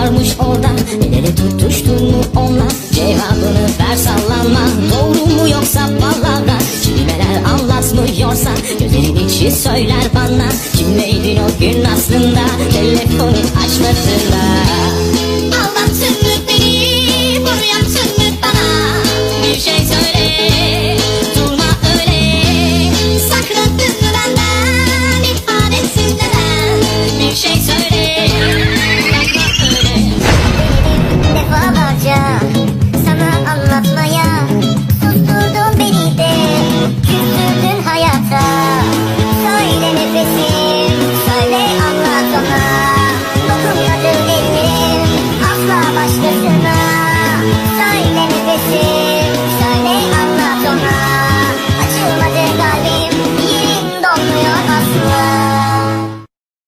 Seni tutuştun mu onunla Cevabını ver sallama Doğru mu yoksa palavra Kelimeler anlatmıyorsa Gözlerin içi söyler bana. Kimleydin o gün aslında? Telefonu açmadığında why